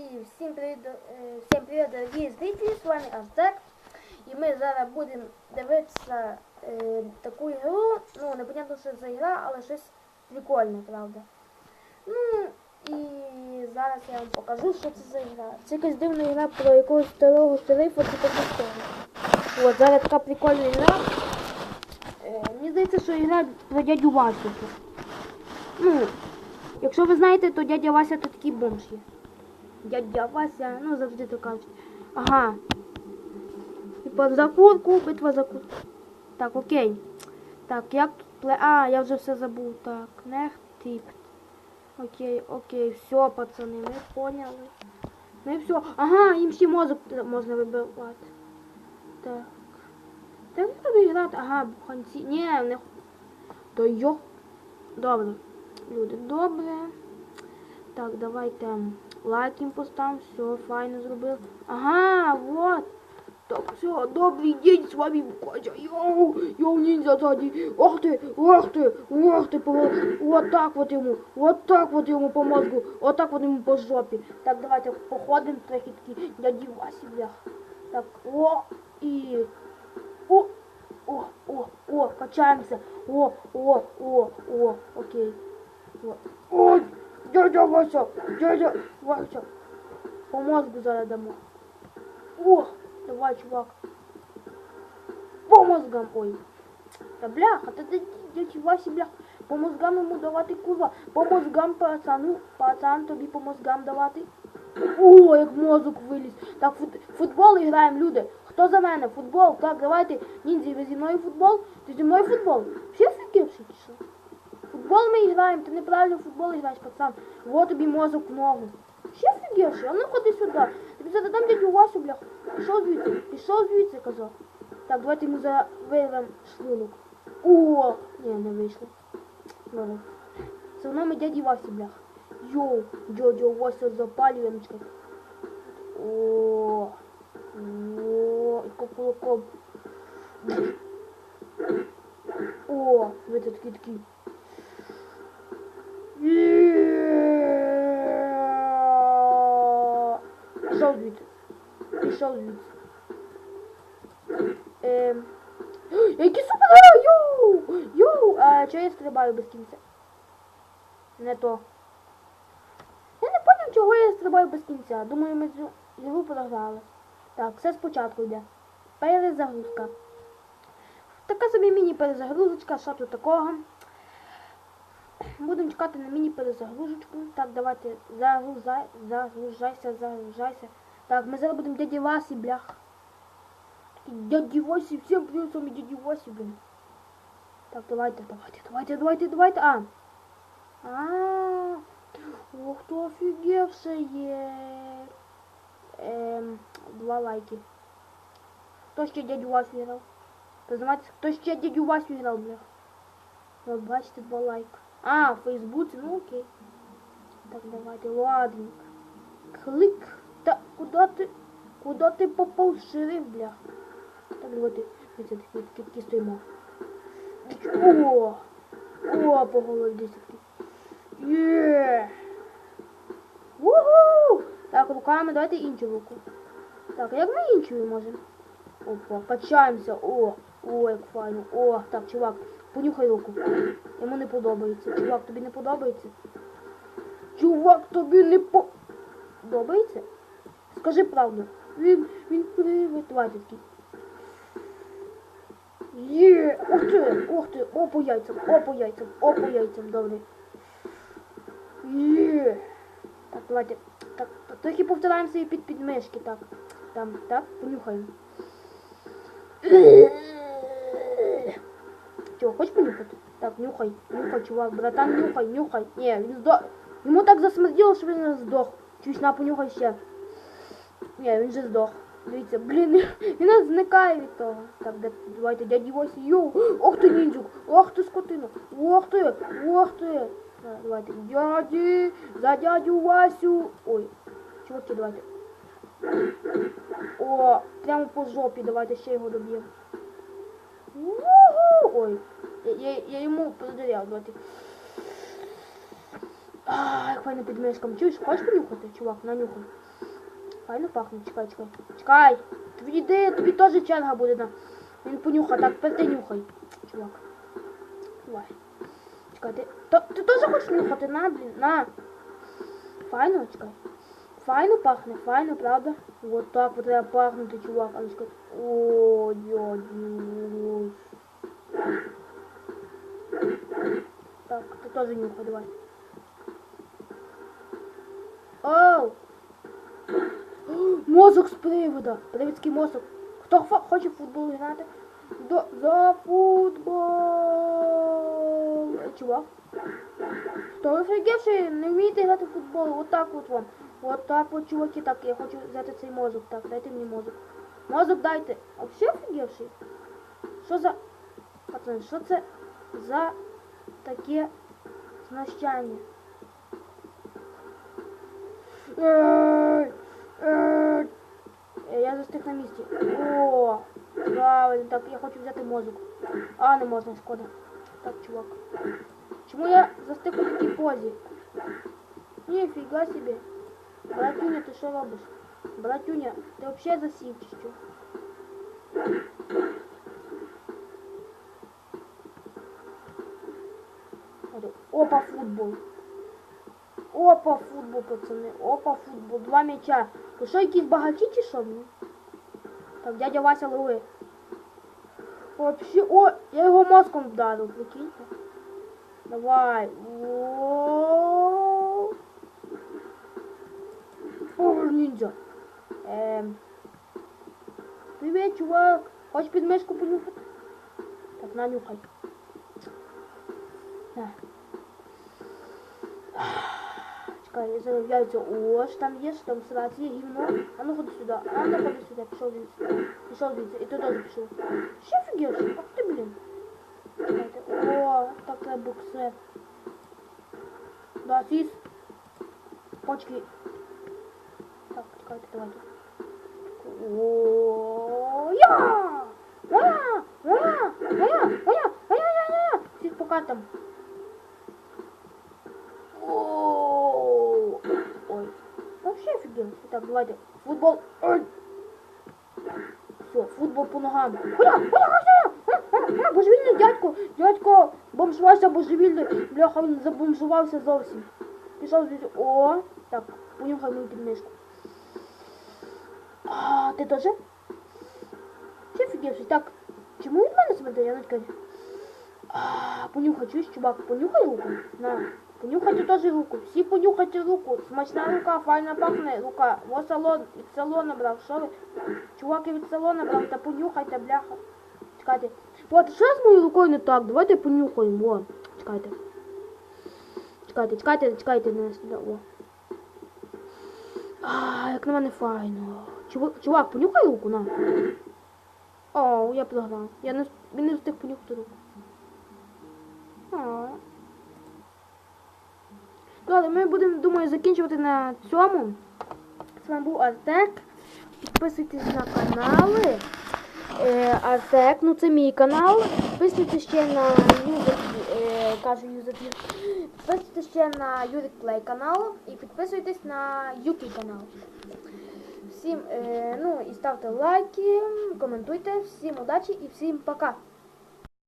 І всім привіт, е, всім привіт, дорогі зрителі, з вами Азтек. І ми зараз будемо дивитися е, таку ігру. Ну, непонятно, що за ігра, але щось прикольне, правда. Ну, і зараз я вам покажу, що це за ігра. Це якась дивна гра про якогось старого шерифа чи штуку. От, зараз така прикольна гра. Е, мені здається, що гра про дядю Васю. Ну, якщо ви знаєте, то дядя Вася то такий бомж є. Дядя Вася, ну завжди то кажуть. Ага. Типа за курку, битва за курку. Так, окей. Так, як тут пле. А, я вже все забув. Так, нех тип. Окей, окей, все, пацани, ми поняли. Ну і все. Ага, їм ще мозок можна вибивати. Так. Так як туди грати? Ага, буханці. Ні, не. То йо. Добре. Люди, добре. Так, давайте лайк їм поставимо. Все, файно зробив. Ага, вот. Так, все, добрий день, з вами Катя. Йоу, йоу, ніндзя сзади. Ох ти, ох ти, ох ти, по... вот так вот йому, вот так вот йому по мозгу, вот так вот йому по жопі. Так, давайте походимо трохи такі дяді Васі, блях. Так, о, і... О, о, о, о, качаємося. О, о, о, о, окей. Вот. Ой, дядя Вася, дядя Вася. По мозгу зараз дамо. Давай, чувак. По мозгам, ой. Та бляха, та ти дядя Вася, бляха. По мозгам йому давати, курва. По мозгам пацану, пацан тобі по мозгам давати. О, як мозок виліз. Так, фут, футбол граємо, люди. Хто за мене? Футбол. Так, давайте. Ніндзі, ви зі мною футбол? Ти зі мною футбол? Всі офігівши чи що? Футбол ми граємо, ти неправильно футбол граєш, пацан. Вот тобі мозок в ногу. Ще офігівши, а ну ходи сюди. Тобі зараз дам дядю Васю, блях. Пішов звідси, пішов звідси, казав. Так, давайте йому за вирвем шлунок. О, ні, не вийшло. Добре. Це воно ми дяді Васі, блях. Йоу, дядя Вася запалюємочка. О, о, і кулаком. О, ви це такі. Пішов звідси. Пішов звідси. Ем. Які супер! Йоу! Йоу! А чого я стрибаю без кінця? Не то. Я не поняв, чого я стрибаю без кінця. Думаю, ми ігру програли. Так, все спочатку йде. Перезагрузка. Така собі міні-перезагрузочка, що тут такого. Будемо чекати на міні-перезагрузочку. Так, давайте загрузай, загружайся, загружайся. Так, ми зараз будемо дяді Васі, блях. Такий Дяді Васі, всім привіт, з вами дяді Васі, блін. Так, давайте, давайте, давайте, давайте, давайте. А. А. Ох, хто офігевше є. Ем, два лайки. Хто ще дядю Васю грав? Признавайтесь, хто ще дядю Васю грав, бля? От бачите, два лайка. А, в Фейсбуці, ну окей. Так, давайте, ладненько. Клик. Та куди ти? Куди ти попав шериф, бля? Так, давайте, це такі, такі, стоїмо. О! О, по голові десь такі. Є! Уху! Так, руками давайте іншу руку. Так, як ми іншою можемо? Опа, качаємося. О, о, як файно. О, так, чувак, понюхай руку. Йому не подобається. Чувак, тобі не подобається? Чувак, тобі не по... Подобається? Скажи правду. Він, він привид. Давайте такий. Є! Ух ти! Ух ти! О, по яйцям! О, по яйцям! О, по яйцям, добре. Є! Так, давайте. Так, трохи повтираємо свої під підмишки, так. Там, так, понюхаємо. Чого, хочеш понюхати? Так, нюхай, нюхай, чувак, братан, нюхай, нюхай. Ні, він здох. Йому так засмерділо, що він здох. Чусь, на, понюхай ще. Ні, він же здох. Дивіться, блін, він аж зникає від. Так, давайте, дяді Васі, йоу, ох ти ніндзюк, ох ти скотина, ох ти, ох ти. Давайте, дяді, за дядю Васю. Ой, чуваки, давайте. О, прямо по жопі, давайте ще його доб'ємо. Ой, я, я, я йому подоряв, давайте. А, як файно під мишком. Чуєш, хочеш понюхати, чувак, нанюхай. Файно пахне, чекай, чекай. Чекай! Тобі йди, тобі теж черга буде на. Він понюха, так, ти нюхай, чувак. Давай. Чекай, ти. То, ти теж хочеш нюхати, на, блін, на. Файно, чекай. Файно пахне, файно, правда? Вот так вот треба пахнути, чувак. А ну чекай. О, дядюсь. Так, ти теж нюхай, давай. Оу! Мозок з привода. Привідський мозок. Хто хо- хоче в футбол грати? До, за футбол. Чувак. Хто офігевши, не вмієте грати в футбол? Вот так от вам. Вот так от, чуваки, так, я хочу взяти цей мозок. Так, дайте мені мозок. Мозок дайте. А все офігевши? Що за... Пацани, що це за таке знущання? Ей, ей. Е, Я застиг на місці. О, правильно, так, я хочу взяти мозок. А, не можна, шкода. Так, чувак. Чому я застиг у такій позі? Ніфіга собі. Братюня, ти що робиш? Братюня, ти взагалі засів чи що? От, Опа, футбол. Опа, футбол, пацани. Опа, футбол. Два м'яча. Ви що, якісь багаті чи що? Так, дядя Вася лови. Вообще, о, я його мозком вдарив, прикиньте. Давай. О, ніндзя. Ем. Привіт, чувак. Хочеш під мишку понюхати? Так, нанюхай. На. Чекай, я зараз яйця. О, що там є, що там сраці, гівно. А ну ходи сюди, а ну ходи сюди, пішов звідси. Пішов звідси, і ти теж пішов. Що фігеш? Ах ти, блін. Чекайте. О, таке буксе. Да, сіс. Почки. Так, чекайте, давайте. О, я! Моя! Моя! Моя! Моя! Моя! Моя! Моя! Всіх по картам. Вообще офигел. Так, давайте. Футбол. Все, футбол по ногам. Куда? Куда? Божевільний дядько. Дядько бомжувався божевільний. Бляха, він забомжувався зовсім. Пішов звідси. О, так, понюхай мою підмишку. А, ти теж? Чи офігевший? Так, чому від мене смердить? Я не кажу. А, понюхай, чуєш, чувак, понюхай руку. На, понюхайте теж руку. Всі понюхайте руку. Смачна рука, файна пахне рука. Во салон, від салона брав. Що? Чувак і від салона брав, та понюхайте, бляха. Чекайте. От, що з моєю рукою не так? Давайте понюхаємо. О, чекайте. Чекайте, чекайте, чекайте, не сюди. О. А, як на мене файно. Чувак, чувак, понюхай руку, на. О, я програв. Я не, не встиг понюхати руку. А. Добре, ми будемо, думаю, закінчувати на цьому. З вами був Артек. Підписуйтесь на канали. Е, Артек, ну це мій канал. Підписуйтесь ще на Юзик, е, кажу Юзик. Підписуйтесь ще на Юрик Плей канал і підписуйтесь на Юкі канал. Всім, е, ну і ставте лайки, коментуйте. Всім удачі і всім пока.